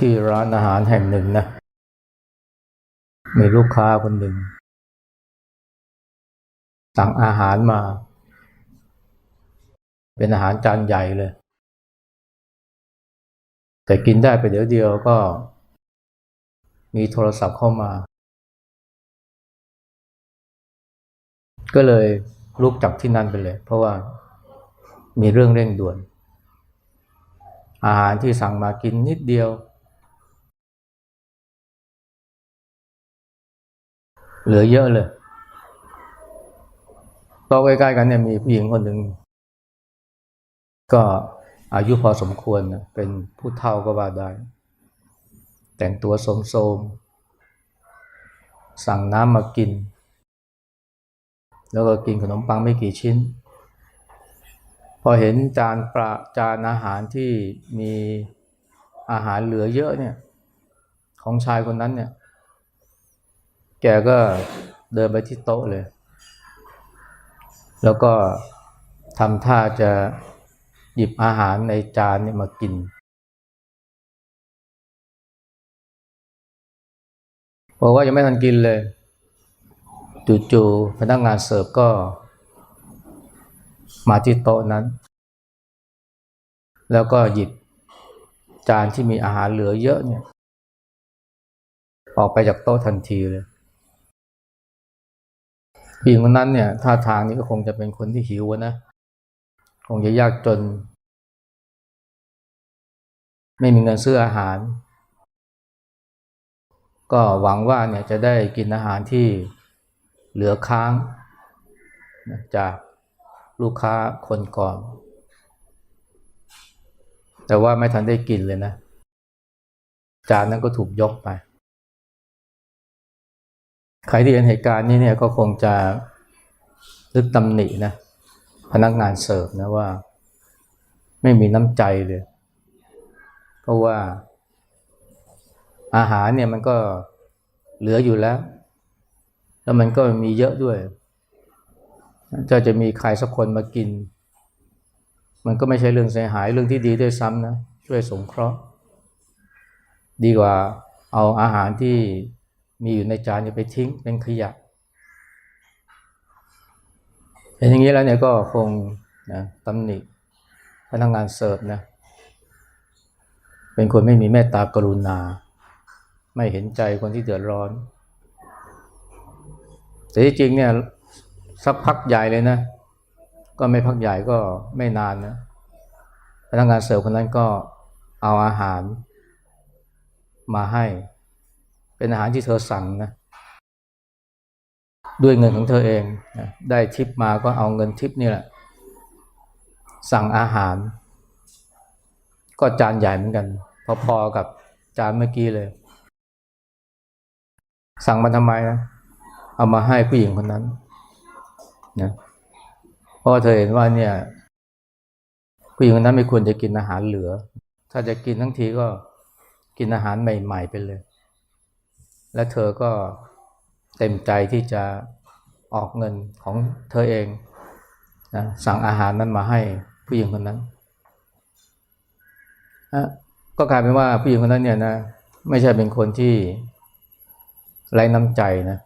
ที่ร้านอาหารแห่งหนึ่งนะ มีลูกค้าคนหนึ่ง สั่งอาหารมา เป็นอาหารจานใหญ่เลย แต่กินได้ไปเดี๋ยวเดียวก็ มีโทรศัพท์เข้ามา ก็เลยลุกจากที่นั่นไปเลย เพราะว่ามีเรื่องเร่งด่วนอาหารที่สั่งมากินนิดเดียว เหลือเยอะเลยต๊ะใกล้ๆกันเนี่ยมีผู้หญิงคนหนึ่งก็อายุพอสมควรนะเป็นผู้เฒ่าก็ว่าได้ แต่งตัวโสมๆสั่งน้ำมากิน แล้วก็กินขนมปังไม่กี่ชิ้น พอเห็นจานปลาจานอาหารที่มีอาหารเหลือเยอะเนี่ยของชายคนนั้นเนี่ย แกก็เดินไปที่โต๊ะเลย แล้วก็ทำท่าจะหยิบอาหารในจานเนี่ยมากิน บอกว่ายังไม่ทันกินเลยจู่ๆพนักงานเสิร์ฟก็มาที่โต๊ะนั้น แล้วก็หยิบจานที่มีอาหารเหลือเยอะเนี่ย ออกไปจากโต๊ะทันทีเลย ผู้หญิงคนนั้นเนี่ยท่าทางนี้ก็คงจะเป็นคนที่หิวนะ คงจะยากจน ไม่มีเงินซื้ออาหาร ก็หวังว่าเนี่ยจะได้กินอาหารที่เหลือค้างจากลูกค้าคนก่อน แต่ว่าไม่ทันได้กินเลยนะ จานนั้นก็ถูกยกไป ใครที่เห็นเหตุการณ์นี้เนี่ยก็คงจะนึกตำหนินะพนักงานเสิร์ฟนะว่า ไม่มีน้ำใจเลย เพราะว่าอาหารเนี่ยมันก็เหลืออยู่แล้ว แล้วมันก็มีเยอะด้วยจะจะมีใครสักคนมากิน มันก็ไม่ใช่เรื่องเสียหายเรื่องที่ดีด้วยซ้ำนะช่วยสงเคราะห์ ดีกว่าเอาอาหารที่ มีอยู่ในจานเนี่ยไปทิ้งเป็นขยะเห็นอย่างนี้แล้วเนี่ยก็คงนะตำหนิพนักงานเสิร์ฟนะเป็นคนไม่มีเมตตากรุณา ไม่เห็นใจคนที่เดือดร้อน แต่ที่จริงเนี่ยสักพักใหญ่เลยนะ ก็ไม่พักใหญ่ก็ไม่นานนะพนักงานเสิร์ฟคนนั้นก็เอาอาหารมาให้ เป็นอาหารที่เธอสั่งนะด้วยเงินของเธอเองนะได้ทิปมาก็เอาเงินทิปนี่แหละ สั่งอาหาร ก็จานใหญ่เหมือนกัน พอๆกับจานเมื่อกี้เลย สั่งมาทำไมนะเอามาให้ผู้หญิงคนนั้นนะเพราะเธอเห็นว่าเนี่ย ผู้หญิงคนนั้นไม่ควรจะกินอาหารเหลือ ถ้าจะกินทั้งทีก็กินอาหารใหม่ ๆ ไปเลย และเธอก็เต็มใจที่จะออกเงินของเธอเองนะสั่งอาหารนั้นมาให้ผู้หญิงคนนั้นนะก็กลายเป็นว่าผู้หญิงคนนั้นเนี่ยนะไม่ใช่เป็นคนที่ไร้น้ำใจนะ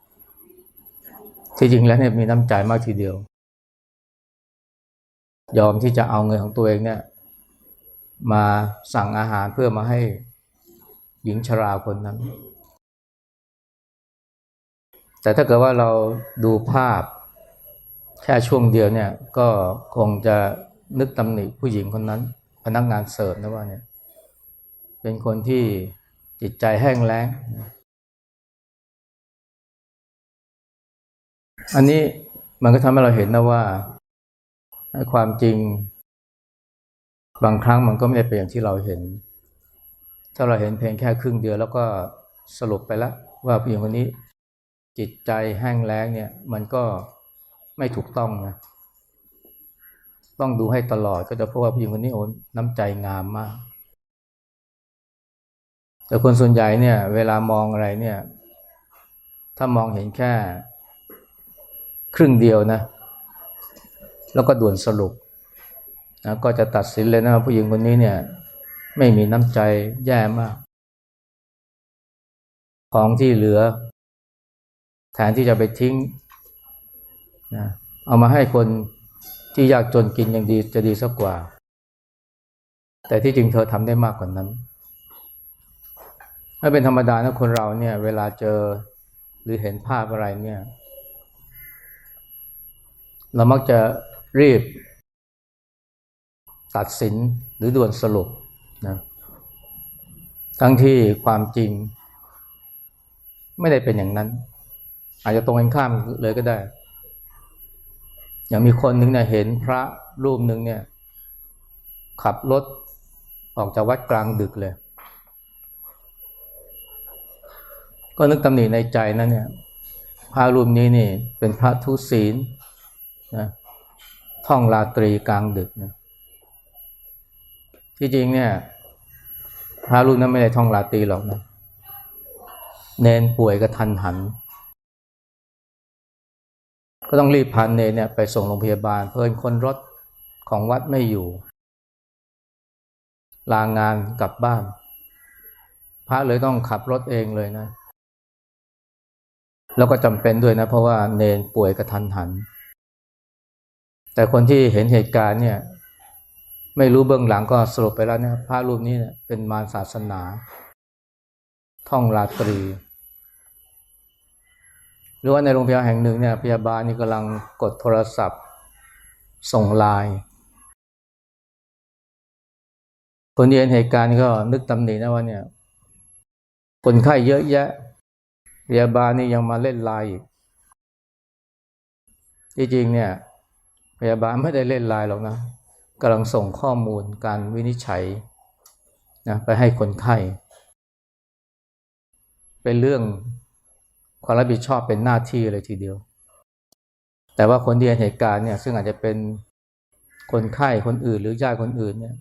ที่จริงแล้วเนี่ยมีน้ำใจมากทีเดียว ยอมที่จะเอาเงินของตัวเองเนี่ย มาสั่งอาหารเพื่อมาให้หญิงชราคนนั้น แต่ถ้าเกิดว่าเราดูภาพแค่ช่วงเดียวเนี่ยก็คงจะนึกตำหนิผู้หญิงคนนั้น พนักงานเสิร์ฟนะว่าเนี่ยเป็นคนที่จิตใจแห้งแล้ง อันนี้มันก็ทำให้เราเห็นนะว่าความจริง บางครั้งมันก็ไม่ได้เป็นอย่างที่เราเห็น ถ้าเราเห็นเพียงแค่ครึ่งเดียวแล้วก็สรุปไปแล้วว่าผู้หญิงคนนี้ จิตใจแห้งแล้งเนี่ย มันก็ไม่ถูกต้องนะต้องดูให้ตลอดก็จะพราะว่าผู้หญิงคนนี้โอ้น้ำใจงามมาก แต่คนส่วนใหญ่เนี่ย เวลามองอะไรเนี่ย ถ้ามองเห็นแค่ ครึ่งเดียวนะ แล้วก็ด่วนสรุปนะก็จะตัดสินเลยนะว่าผู้หญิงคนนี้เนี่ย ไม่มีน้ำใจแย่มาก ของที่เหลือ แทนที่จะไปทิ้งนะเอามาให้คนที่ยากจนกินยังดีจะดีสักกว่า แต่ที่จริงเธอทำได้มากกว่านั้นถ้าเป็นธรรมดานะคนเราเนี่ย เวลาเจอหรือเห็นภาพอะไรเนี่ย เรามักจะรีบ ตัดสินหรือด่วนสรุปนะทั้งที่ความจริง ไม่ได้เป็นอย่างนั้น อาจจะตรงกันข้ามเลยก็ได้ อย่างมีคนหนึ่งเนี่ยเห็นพระรูปหนึ่งเนี่ย ขับรถออกจากวัดกลางดึกเลย ก็นึกตำหนิในใจนะเนี่ย พระรูปนี้นี่เป็นพระทุศีลนะท่องราตรีกลางดึกนะที่จริงเนี่ย พระรูปนั้นไม่ได้ท่องราตรีหรอกนะเนนป่วยกระทันหัน ก็ต้องรีบพาเนเนี่ยไปส่งโรงพยาบาล เพิ่นคนรถของวัดไม่อยู่ ลางงานกลับบ้าน พระเลยต้องขับรถเองเลยนะ แล้วก็จำเป็นด้วยนะ เพราะว่าเนนป่วยกระทันหัน แต่คนที่เห็นเหตุการณ์เนี่ย ไม่รู้เบื้องหลังก็สรุปไปแล้วเนี่ยพระรูปนี้เนี่ยเป็นมารศาสนา ท่องราตรี หรือว่าในโรงพยาบาลแห่งหนึ่งเนี่ยพยาบาลนี่กำลังกดโทรศัพท์ส่งไลน์คนที่เห็นเหตุการณ์ก็นึกตำหนินะว่าเนี่ยคนไข้เยอะแยะพยาบาลนี่ยังมาเล่นไลน์อีกที่จริงเนี่ยพยาบาลไม่ได้เล่นไลน์หรอกนะกำลังส่งข้อมูลการวินิจฉัยนะไปให้คนไข้ เป็นเรื่อง ความรับผิดชอบเป็นหน้าที่เลยทีเดียว แต่ว่าคนที่เห็นเหตุการณ์เนี่ยซึ่งอาจจะเป็นคนไข้คนอื่น หรือญาติคนอื่นเนี่ย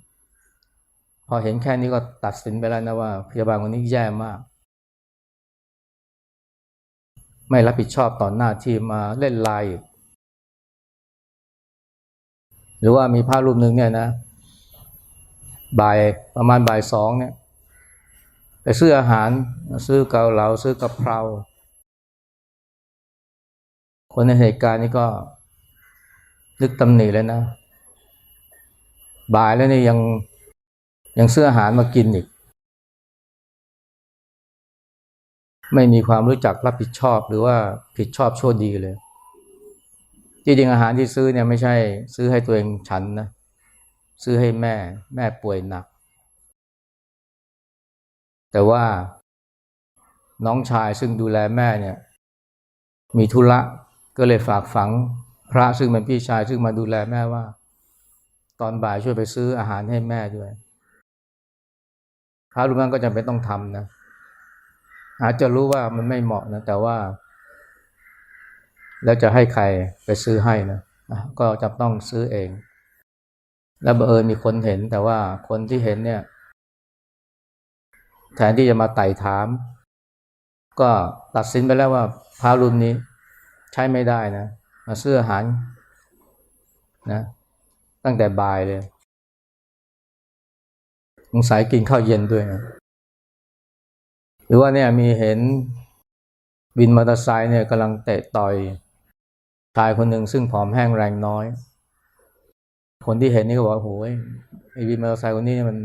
พอเห็นแค่นี้ก็ตัดสินไปแล้วนะว่าพยาบาลคนนี้แย่มาก ไม่รับผิดชอบต่อหน้าที่มาเล่นไลน์หรือว่ามีภาพรูปหนึ่งเนี่ยนะบ่ายประมาณบ่ายสองเนี่ยไปซื้ออาหารซื้อเกาเหลาซื้อกะเพรา คนในเหตุการณ์นี้ก็นึกตำหนิเลยนะ บ่ายแล้วนี่ยังยังซื้ออาหารมากินอีก ไม่มีความรู้จักรับผิดชอบหรือว่าผิดชอบชั่วดีเลยจริงๆอาหารที่ซื้อเนี่ยไม่ใช่ ซื้อให้ตัวเองฉันนะ ซื้อให้แม่ แม่ป่วยหนัก แต่ว่าน้องชายซึ่งดูแลแม่เนี่ย มีธุระ ก็เลยฝากฝังพระซึ่งเป็นพี่ชายซึ่งมาดูแลแม่ว่า ตอนบ่ายช่วยไปซื้ออาหารให้แม่ด้วย พระรูปนั้นก็จำเป็นต้องทำนะ อาจจะรู้ว่ามันไม่เหมาะนะ แต่ว่า แล้วจะให้ใครไปซื้อให้นะก็จะต้องซื้อเอง แล้วบังเอิญมีคนเห็น แต่ว่าคนที่เห็นเนี่ยแทนที่จะมาไต่ถาม ก็ตัดสินไปแล้วว่าพารุ่นนี้ ใช้ไม่ได้นะมาซื้ออาหารนะตั้งแต่บ่ายเลยสงสัยกินข้าวเย็นด้วยนะหรือว่าเนี่ยมีเห็นวินมอเตอร์ไซค์เนี่ยกำลังเตะต่อยชายคนหนึ่งซึ่งผอมแห้งแรงน้อย คนที่เห็นนี่ก็บอกโอ้ยไอ้วินมอเตอร์ไซค์คนนี้มัน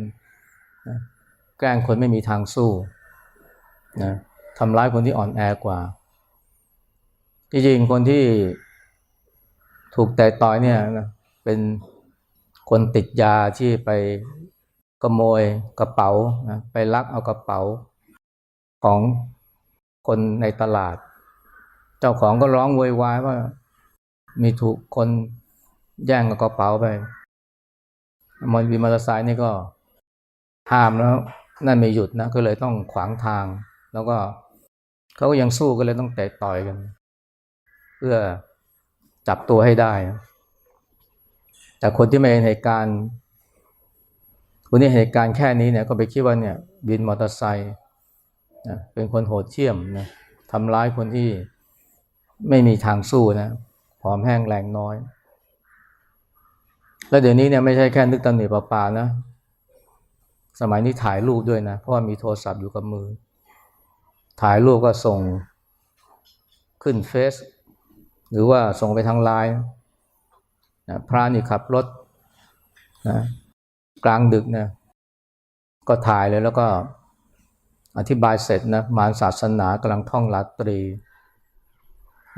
แกล้งคนไม่มีทางสู้นะทำร้ายคนที่อ่อนแอกว่า จริงๆคนที่ถูกแต่ต่อยเนี่ยนะเป็นคนติดยาที่ไปขโมยกระเป๋านะไปลักเอากระเป๋าของคนในตลาด เจ้าของก็ร้องโวยวายว่ามีถูกคนแย่งกระเป๋าไปมอวีมอเตอร์ไซค์นี่ก็ห้ามแล้ว นั่นไม่หยุดนะก็เลยต้องขวางทาง แล้วก็เขาก็ยังสู้ก็เลยต้องเตะต่อยกัน เพื่อจับตัวให้ได้ แต่คนที่ไม่เห็นเหตุการณ์คนที่เหตุการณ์แค่นี้เนี่ยก็ไปคิดว่าเนี่ยบินมอเตอร์ไซค์เป็นคนโหดเชี่ยมนะทำร้ายคนที่ไม่มีทางสู้นะผอมแห้งแรงน้อย แล้วเดี๋ยวนี้เนี่ยไม่ใช่แค่นึกตำหนิปลาๆนะ สมัยนี้ถ่ายรูปด้วยนะ เพราะว่ามีโทรศัพท์อยู่กับมือ ถ่ายรูปก็ส่งขึ้นเฟซ หรือว่าส่งไปทางไลน์นะพระนี่ขับรถนะกลางดึกนะก็ถ่ายเลยแล้วก็อธิบายเสร็จนะมารศาสนากำลังท่องราตรี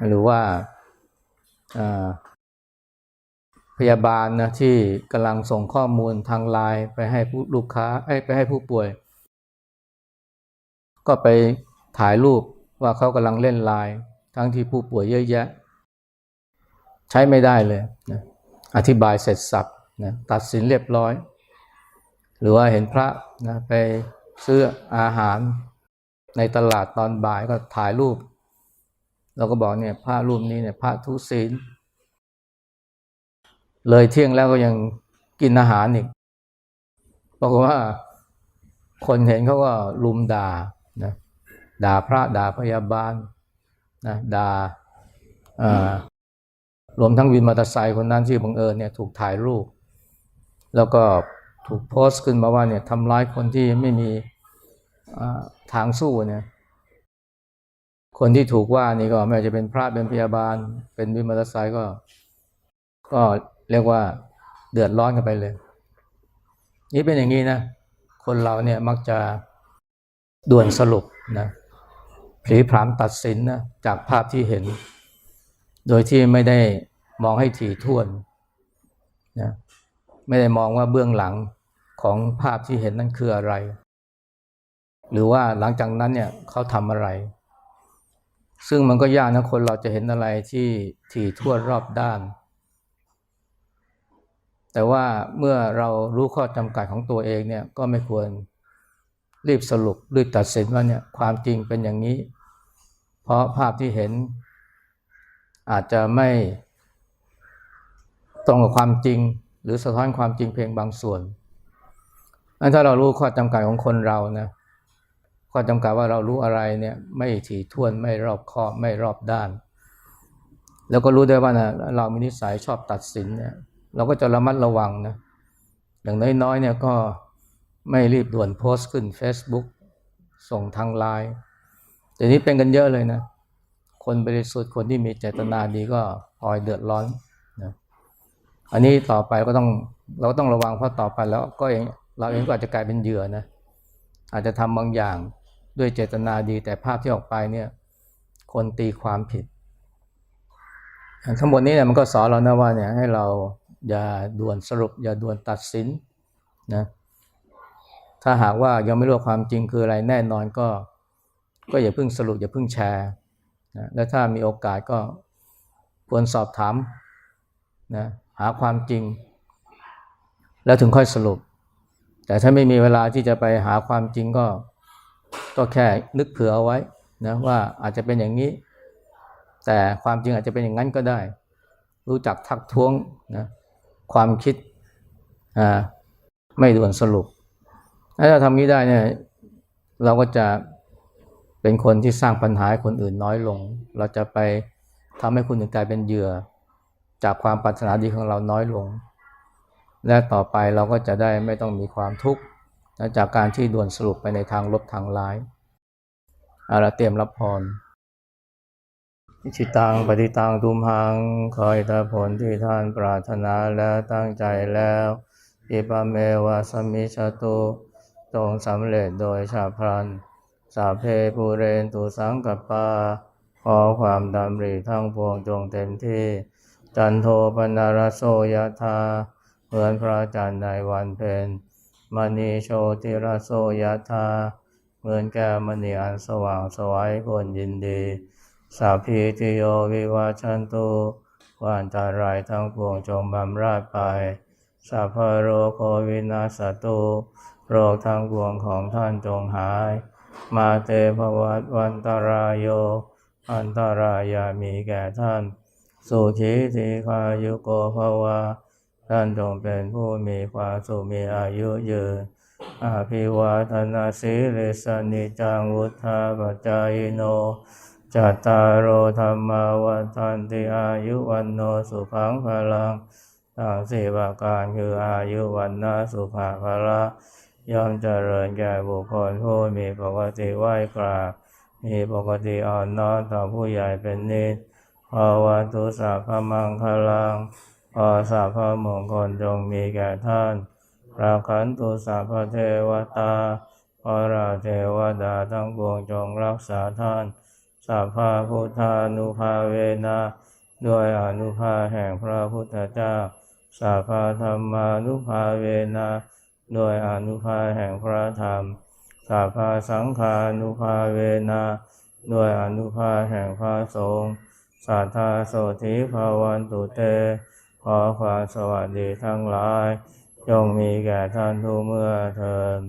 หรือว่าพยาบาลนะที่กำลังส่งข้อมูลทางไลน์ไปให้ผู้ลูกค้าไปให้ผู้ป่วย ก็ไปถ่ายรูปว่าเขากำลังเล่นไลน์ทั้งที่ผู้ป่วยเยอะแยะ ใช้ไม่ได้เลยนะอธิบายเสร็จสับนะตัดสินเรียบร้อย หรือว่าเห็นพระนะไปซื้ออาหารในตลาดตอนบ่ายก็ถ่ายรูปเราก็บอกเนี่ยพระรูปนี้เนี่ยพระทุศีล เลยเที่ยงแล้วก็ยังกินอาหารอีกบอกว่าคนเห็นเขาก็ลุมด่านะด่าพระด่าพยาบาลนะด่า รวมทั้งวินมอเตอร์ไซค์คนนั้นที่บังเอิญเนี่ยถูกถ่ายรูป แล้วก็ถูกโพสต์ขึ้นมาว่าเนี่ยทำร้ายคนที่ไม่มีทางสู้เนี่ยคนที่ถูกว่านี่ก็ไม่ว่าจะเป็นพระเป็นพยาบาล เป็นวินมอเตอร์ไซค์ก็ ก็เรียกว่าเดือดร้อนกันไปเลย นี่เป็นอย่างนี้นะ คนเราเนี่ยมักจะด่วนสรุปนะผีพรามตัดสินนะจากภาพที่เห็น โดยที่ไม่ได้มองให้ถี่ถ้วนนะไม่ได้มองว่าเบื้องหลังของภาพที่เห็นนั่นคืออะไร หรือว่าหลังจากนั้นเนี่ยเขาทำอะไร ซึ่งมันก็ยากนะคนเราจะเห็นอะไรที่ถี่ถ้วนรอบด้าน แต่ว่าเมื่อเรารู้ข้อจำกัดของตัวเองเนี่ยก็ไม่ควรรีบสรุปรีบตัดสินว่าเนี่ยความจริงเป็นอย่างนี้ เพราะภาพที่เห็น อาจจะไม่ตรงกับความจริง หรือสะท้อนความจริงเพียงบางส่วนถ้าเรารู้ข้อจำกัดของคนเรานะข้อจำกัดว่าเรารู้อะไรเนี่ยไม่ถี่ถ้วนไม่รอบคอบไม่รอบด้าน แล้วก็รู้ได้ว่านะเรามีนิสัยชอบตัดสินเนี่ยเราก็จะระมัดระวังนะอย่างน้อยๆเนี่ยก็ไม่รีบด่วนโพสต์ขึ้น Facebook ส่งทางไลน์แต่นี้เป็นกันเยอะเลยนะ คนบริสุทธิ์คนที่มีเจตนาดีก็พลอยเดือดร้อนนะอันนี้ต่อไปก็ต้องเราก็ต้องระวังเพราะต่อไปแล้วก็เองเราเองก็อาจจะกลายเป็นเหยื่อนะอาจจะทำบางอย่างด้วยเจตนาดีแต่ภาพที่ออกไปเนี่ยคนตีความผิด ทั้งหมดนี้เนี่ยมันก็สอนเรานะว่าเนี่ยให้เราอย่าด่วนสรุป อย่าด่วนตัดสินนะถ้าหากว่ายังไม่รู้ความจริงคืออะไรแน่นอนก็ ก็อย่าเพิ่งสรุปอย่าเพิ่งแชร์ นะและถ้ามีโอกาสก็ควรสอบถามนะหาความจริง แล้วถึงค่อยสรุป แต่ถ้าไม่มีเวลาที่จะไปหาความจริงก็ก็แค่นึกเผื่อเอาไว้นะว่าอาจจะเป็นอย่างนี้ แต่ความจริงอาจจะเป็นอย่างนั้นก็ได้ รู้จักทักท้วงนะความคิดไม่ด่วนสรุป ถ้าเราทำนี้ได้เนี่ยเราก็จะ เป็นคนที่สร้างปัญหาให้คนอื่นน้อยลง เราจะไปทำให้คนอื่นกลายเป็นเหยื่อ จากความปรารถนาดีของเราน้อยลง และต่อไปเราก็จะได้ไม่ต้องมีความทุกข์จากการที่ด่วนสรุปไปในทางลบทางร้ายเอาละเตรียมรับพรชิตังปฏิตังทุมหังคอยตาผลที่ท่านปรารถนาแล้วตั้งใจแล้วอิปเมวะสมิชตุตรงสำเร็จโดยชาพรัน สาเพปูเรนตุสังกปา ขอความดำริทั้งพวงจงเต็มที่ จันโทปนารโสยธา เหมือนพระจันทร์ในวันเพ็ญมณีโชติรโสยธา เหมือนแก้วมณีอันสว่างสวัยคนยินดีสัพพิติโยวิวาชันตุวันตารายทั้งปวงจงบำราดไปสัพพโรโควินาสตุ โรคทั้งปวงของท่านจงหาย มาเตภวัตวันตารายโย อันตรายามีแก่ท่าน สุขีทีคายุโกภวาท่านจงเป็นผู้มีความสุขมีอายุยืนอาภิวาทนาสีเลสนิจังวุธาปจายโนจัตตารโอธรรมาวันทันติอายุวันโนสุขังพลังทั้งสี่ประการคืออายุวันนาสุภาพละ ย่อมเจริญแก่บุคคลผู้มีปกติไหวกราบ มีปกติอ่อนน้อมต่อผู้ใหญ่เป็นนิสภาวะตุสัพพมังคลังขอสัพพมงคลจงมีแก่ท่านราขันตุสัพพเทวตาขอราเทวดาทั้งปวงจงรักษาท่านสัพพะพุทธานุภาเวนะด้วยอนุภาแห่งพระพุทธเจ้าสัพพะธรรมานุภาเวนะ ด้วยอนุภาแห่งพระธรรมสาภาสังฆานุภาเวนาด้วยอนุภาแห่งพระสงฆ์สาธาโสธิภาวันตุเต ขอความสวัสดีทั้งหลายจงมีแก่ท่านทุกเมื่อเทิน